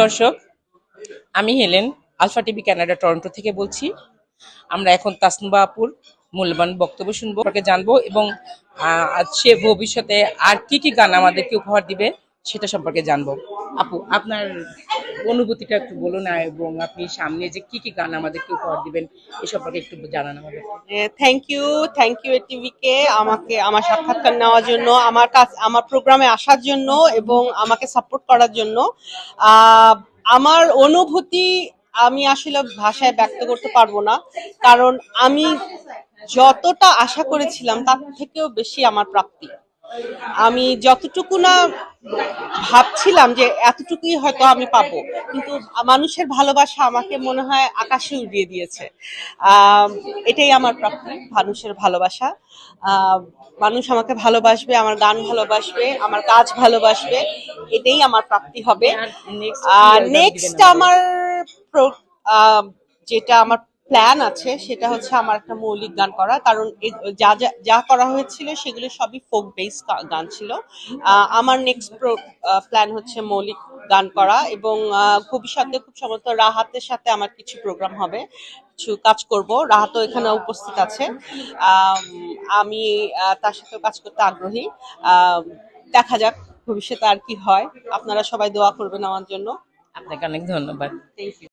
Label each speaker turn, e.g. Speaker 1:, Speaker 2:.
Speaker 1: দর্শক, আমি Helen, alpha TV Canada, Toronto থেকে বলছি। আমরা এখন তাসনুবা আপুর মূল্যবান বক্তব্য শুনব জানব এবং সে ভবিষ্যতে আর কি কি গান আমাদেরকে উপহার দিবে সেটা সম্পর্কে জানব। আপু, আপনার অনুভূতিটা একটু বলুন এবং আপনি সামনে যে কি কি গান আমাদেরকে উপহার দিবেন, এ সম্পর্কে একটু জানান আমাদের।
Speaker 2: থ্যাংক ইউ থ্যাংক ইউ টিভিকে আমাকে আমার সাক্ষাৎকার নেওয়ার জন্য, আমার কাছ আমার প্রোগ্রামে আসার জন্য এবং আমাকে সাপোর্ট করার জন্য। আমার অনুভূতি আমি আসলে ভাষায় ব্যক্ত করতে পারব না, কারণ আমি যতটা আশা করেছিলাম তার থেকেও বেশি আমার প্রাপ্তি। আমি যতটুকু না ভাবছিলাম যে এতটুকুই হয়তো আমি পাবো কিন্তু মানুষের ভালোবাসা আমাকে মনে হয় আকাশে উড়িয়ে দিয়েছে। এটাই আমার প্রাপ্তি মানুষের ভালোবাসা। মানুষ আমাকে ভালোবাসবে আমার গান ভালোবাসবে আমার কাজ ভালোবাসবে এটাই আমার প্রাপ্তি হবে। নেক্সট আমার যেটা আমার প্ল্যান আছে সেটা হচ্ছে আমার একটা মৌলিক গান করা। কারণ যা যা যা করা হয়েছিল সেগুলো সবই ফোক বেস গান ছিল। আমার নেক্সট প্ল্যান হচ্ছে মৌলিক গান করা এবং ভবিষ্যতে খুব সম্ভবত রাহাতের সাথে আমার কিছু প্রোগ্রাম হবে কিছু কাজ করব। রাহাতও এখানে উপস্থিত আছে। আম, তার সাথেও কাজ করতে আগ্রহী। দেখা যাক ভবিষ্যতে আর কি হয়। আপনারা সবাই দোয়া করবেন আমার জন্য।
Speaker 1: আপনাকে অনেক ধন্যবাদ।
Speaker 2: Thank you